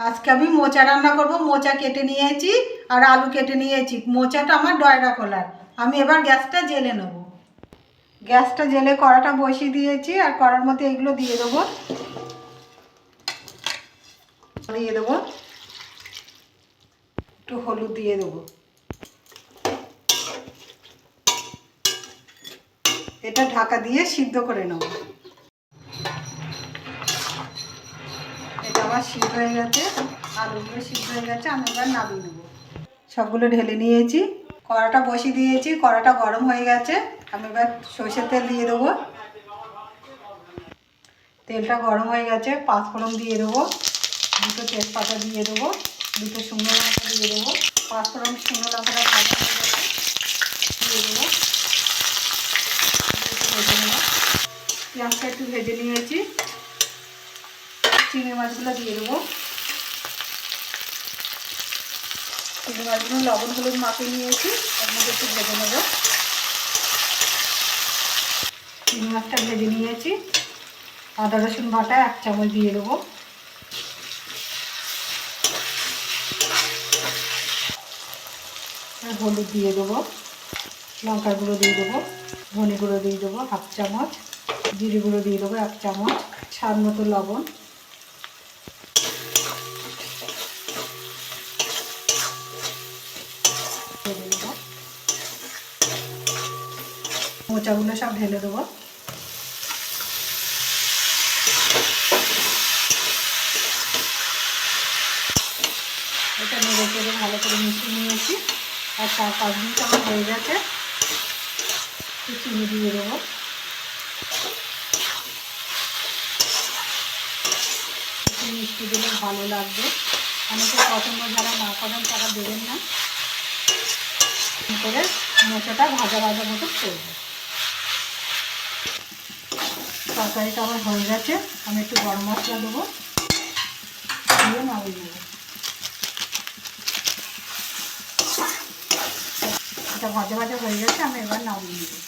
আজকে আমি মোচা রান্না করব, মোচা কেটে নিয়েছি আর আলু কেটে নিয়েছি। মোচাটা আমার ডয়রা কলার। আমি এবার গ্যাসটা জেলে নেব। গ্যাসটা জেলে কড়াটা বসিয়ে দিয়েছি আর কড়ার মধ্যে এগুলো দিয়ে দেবো। দিয়ে দেবো। একটু হলুদ দিয়ে দেবো। এটা ঢাকা দিয়ে সিদ্ধ করে নেব এটা আমার সিদ্ধ হয়ে গেছে, আলুগুলো সিদ্ধ হয়ে গেছে, আমি এবার নামিয়ে নেব। সবগুলো ঢেলে নিয়েছি, কড়াটা বসিয়ে দিয়েছি, কড়াটা গরম হয়ে গেছে, আমি এবার সর্ষের তেল দিয়ে দেবো। তেলটা গরম হয়ে গেছে, পাঁচফোড়ন দিয়ে দেবো, দুটো তেজপাতা দিয়ে দেবো, দুটো শুকনো লঙ্কা দিয়ে দেবো, পাঁচফোড়ন শুকনো লঙ্কাটা ভাজা দিয়ে দেবো। পেঁয়াজটা একটু ভেজে নিয়েছি। চিংড়ি মাছগুলো দিয়ে দেবো। চিংড়ি মাছগুলো লবণ হলুদ মাখিয়ে নিয়েছি, এর মধ্যে একটু ভেজে নেব। চিংড়ি মাছটা ভেজে নিয়েছি। আদা, রসুন বাটা এক চামচ দিয়ে দেবো। হলুদ দিয়ে দেবো। লঙ্কা গুঁড়ো দিয়ে দেবো। ধনে গুঁড়ো দিয়ে দেবো হাফ চামচ। জিরে গুঁড়ো দিয়ে দেবো এক চামচ। স্বাদ মতো লবণ। মোচাগুলো সব ঢেলে দেবো। এটা নেড়ে চেড়ে ভালো করে মিশিয়ে নিয়েছি। আর চার পাঁচ মিনিট আমার হয়ে গেছে। একটু চিনি দিয়ে দেবো। মিষ্টি দিলে ভালো লাগবে। অনেকে পছন্দ যারা না করেন তারা দেবেন না। করে মোচাটা ভাজা ভাজা মতো করব। তরকারিটা আমার হয়ে গেছে। আমি একটু গরম মশলা দেবো। দিয়ে নামিয়ে নেব। এটা ভাজা ভাজা হয়ে গেছে, আমি এবার নামিয়ে নেব।